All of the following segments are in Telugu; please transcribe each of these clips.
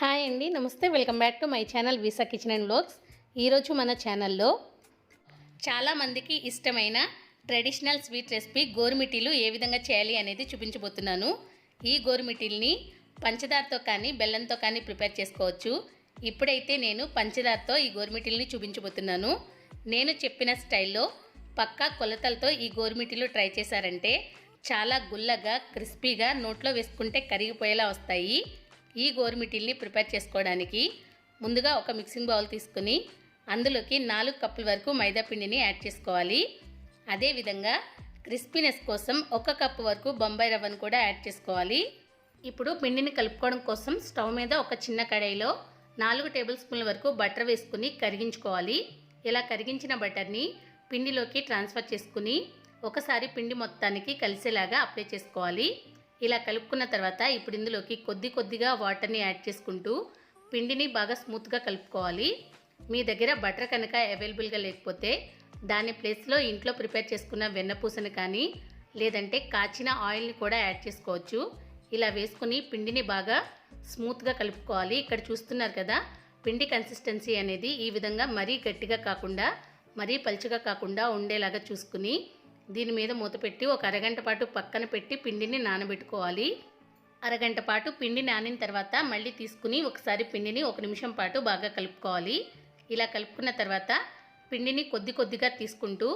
హాయ్ అండి నమస్తే. Welcome back to my channel visa kitchen and vlogs. ఈరోజు మన ఛానల్లో చాలామందికి ఇష్టమైన ట్రెడిషనల్ స్వీట్ రెసిపీ గోరుమిటీలు ఏ విధంగా చేయాలి అనేది చూపించబోతున్నాను. ఈ గోరుమిటీల్ని పంచదారతో కానీ బెల్లంతో కానీ ప్రిపేర్ చేసుకోవచ్చు. ఇప్పుడైతే నేను పంచదారతో ఈ గోరుమిటీల్ని చూపించబోతున్నాను. నేను చెప్పిన స్టైల్లో పక్కా కొలతలతో ఈ గోరుమిటీలు ట్రై చేశారంటే చాలా గుల్లగా క్రిస్పీగా నోట్లో వేసుకుంటే కరిగిపోయేలా వస్తాయి. ఈ గోరుమిటిల్ని ప్రిపేర్ చేసుకోవడానికి ముందుగా ఒక మిక్సింగ్ బౌల్ తీసుకుని అందులోకి నాలుగు కప్పుల వరకు మైదా పిండిని యాడ్ చేసుకోవాలి. అదేవిధంగా క్రిస్పీనెస్ కోసం ఒక కప్పు వరకు బొంబాయి రవ్వను కూడా యాడ్ చేసుకోవాలి. ఇప్పుడు పిండిని కలుపుకోవడం కోసం స్టవ్ మీద ఒక చిన్న కడాయిలో నాలుగు టేబుల్ స్పూన్ల వరకు బటర్ వేసుకుని కరిగించుకోవాలి. ఇలా కరిగించిన బటర్ని పిండిలోకి ట్రాన్స్ఫర్ చేసుకుని ఒకసారి పిండి మొత్తానికి కలిసేలాగా అప్లై చేసుకోవాలి. ఇలా కలుపుకున్న తర్వాత ఇప్పుడు ఇందులోకి కొద్ది కొద్దిగా వాటర్ని యాడ్ చేసుకుంటూ పిండిని బాగా స్మూత్గా కలుపుకోవాలి. మీ దగ్గర బటర్ కనుక అవైలబుల్గా లేకపోతే దాని ప్లేస్లో ఇంట్లో ప్రిపేర్ చేసుకున్న వెన్నపూసను కానీ లేదంటే కాచిన ఆయిల్ని కూడా యాడ్ చేసుకోవచ్చు. ఇలా వేసుకుని పిండిని బాగా స్మూత్గా కలుపుకోవాలి. ఇక్కడ చూస్తున్నారు కదా పిండి కన్సిస్టెన్సీ అనేది ఈ విధంగా మరీ గట్టిగా కాకుండా మరీ పలుచగా కాకుండా ఉండేలాగా చూసుకుని దీని మీద మూత పెట్టి ఒక అరగంట పాటు పక్కన పెట్టి పిండిని నానబెట్టుకోవాలి. అరగంట పాటు పిండి నానిన తర్వాత మళ్ళీ తీసుకుని ఒకసారి పిండిని ఒక నిమిషం పాటు బాగా కలుపుకోవాలి. ఇలా కలుపుకున్న తర్వాత పిండిని కొద్ది కొద్దిగా తీసుకుంటూ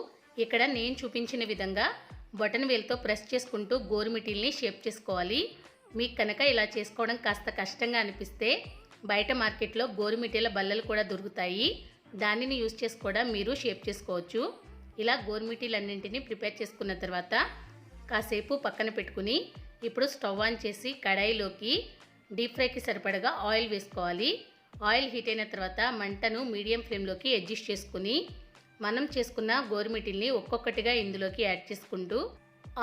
ఇక్కడ నేను చూపించిన విధంగా బటన్ వేలుతో ప్రెస్ చేసుకుంటూ గోరుమిటీల్ని షేప్ చేసుకోవాలి. మీకు కనుక ఇలా చేసుకోవడం కాస్త కష్టంగా అనిపిస్తే బయట మార్కెట్లో గోరుమిటీల బల్లలు కూడా దొరుకుతాయి. దానిని యూజ్ చేసి కూడా మీరు షేప్ చేసుకోవచ్చు. ఇలా గోరుమిటీలన్నింటినీ ప్రిపేర్ చేసుకున్న తర్వాత కాసేపు పక్కన పెట్టుకుని ఇప్పుడు స్టవ్ ఆన్ చేసి కడాయిలోకి డీప్ ఫ్రైకి సరిపడగా ఆయిల్ వేసుకోవాలి. ఆయిల్ హీట్ అయిన తర్వాత మంటను మీడియం ఫ్లేమ్లోకి అడ్జస్ట్ చేసుకుని మనం చేసుకున్న గోరుమిటీల్ని ఒక్కొక్కటిగా ఇందులోకి యాడ్ చేసుకుంటూ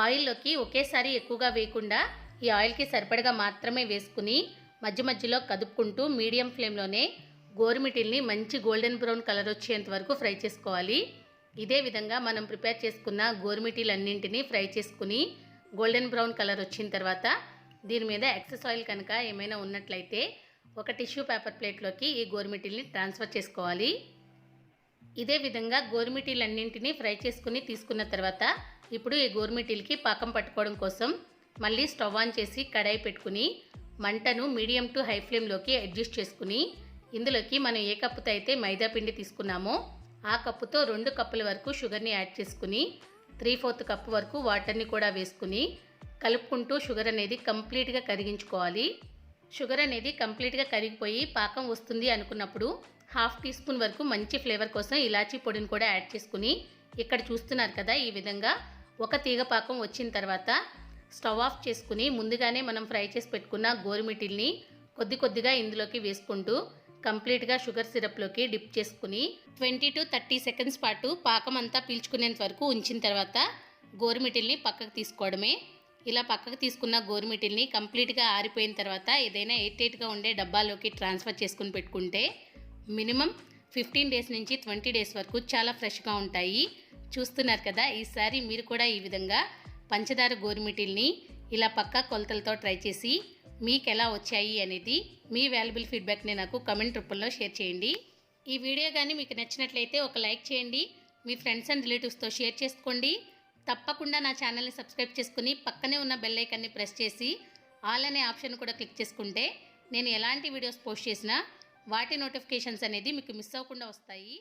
ఆయిల్లోకి ఒకేసారి ఎక్కువగా వేయకుండా ఈ ఆయిల్కి సరిపడగా మాత్రమే వేసుకుని మధ్య మధ్యలో కదుపుకుంటూ మీడియం ఫ్లేమ్లోనే గోరుమిటీల్ని మంచి గోల్డెన్ బ్రౌన్ కలర్ వచ్చేంత వరకు ఫ్రై చేసుకోవాలి. ఇదే విధంగా మనం ప్రిపేర్ చేసుకున్న గోరుమిటీలన్నింటినీ ఫ్రై చేసుకుని గోల్డెన్ బ్రౌన్ కలర్ వచ్చిన తర్వాత దీని మీద ఎక్సెస్ ఆయిల్ కనుక ఏమైనా ఉన్నట్లయితే ఒక టిష్యూ పేపర్ ప్లేట్లోకి ఈ గోరుమిటీల్ని ట్రాన్స్ఫర్ చేసుకోవాలి. ఇదే విధంగా గోరుమిటీలన్నింటినీ ఫ్రై చేసుకుని తీసుకున్న తర్వాత ఇప్పుడు ఈ గోరుమిటీలకి పాకం పట్టుకోవడం కోసం మళ్ళీ స్టవ్ ఆన్ చేసి కడాయి పెట్టుకుని మంటను మీడియం టు హై ఫ్లేమ్లోకి అడ్జస్ట్ చేసుకుని ఇందులోకి మనం ఏ కప్పుతో అయితే మైదా పిండి తీసుకున్నామో ఆ కప్పుతో రెండు కప్పుల వరకు షుగర్ని యాడ్ చేసుకుని త్రీ ఫోర్త్ కప్పు వరకు వాటర్ని కూడా వేసుకుని కలుపుకుంటూ షుగర్ అనేది కంప్లీట్గా కరిగించుకోవాలి. షుగర్ అనేది కంప్లీట్గా కరిగిపోయి పాకం వస్తుంది అనుకున్నప్పుడు హాఫ్ టీ స్పూన్ వరకు మంచి ఫ్లేవర్ కోసం ఇలాచీ పొడిని కూడా యాడ్ చేసుకుని ఇక్కడ చూస్తున్నారు కదా ఈ విధంగా ఒక తీగ పాకం వచ్చిన తర్వాత స్టవ్ ఆఫ్ చేసుకుని ముందుగానే మనం ఫ్రై చేసి పెట్టుకున్న గోరుమిటిల్ని కొద్ది కొద్దిగా ఇందులోకి వేసుకుంటూ కంప్లీట్గా షుగర్ సిరప్లోకి డిప్ చేసుకుని ట్వంటీ టు థర్టీ సెకండ్స్ పాటు పాకం అంతా పీల్చుకునేంత వరకు ఉంచిన తర్వాత గోరుమిటిల్ని పక్కకు తీసుకోవడమే. ఇలా పక్కకు తీసుకున్న గోరుమిటిల్ని కంప్లీట్గా ఆరిపోయిన తర్వాత ఏదైనా ఎయిట్ ఎయిట్గా ఉండే డబ్బాలోకి ట్రాన్స్ఫర్ చేసుకుని పెట్టుకుంటే మినిమం ఫిఫ్టీన్ డేస్ నుంచి ట్వంటీ డేస్ వరకు చాలా ఫ్రెష్గా ఉంటాయి. చూస్తున్నారు కదా ఈసారి మీరు కూడా ఈ విధంగా పంచదార గోరుమిటిల్ని ఇలా పక్క కొలతలతో ట్రై చేసి మీకు ఎలా వచ్చాయి అనేది మీ వాల్యుబుల్ ఫీడ్బ్యాక్ని నాకు కమెంట్ రూపంలో షేర్ చేయండి. ఈ వీడియో కానీ మీకు నచ్చినట్లయితే ఒక లైక్ చేయండి. మీ ఫ్రెండ్స్ అండ్ రిలేటివ్స్తో షేర్ చేసుకోండి. తప్పకుండా నా ఛానల్ని సబ్స్క్రైబ్ చేసుకుని పక్కనే ఉన్న బెల్ ఐకాన్ని ప్రెస్ చేసి ఆల్ అనే ఆప్షన్ కూడా క్లిక్ చేసుకుంటే నేను ఎలాంటి వీడియోస్ పోస్ట్ చేసినా వాటి నోటిఫికేషన్స్ అనేది మీకు మిస్ అవ్వకుండా వస్తాయి.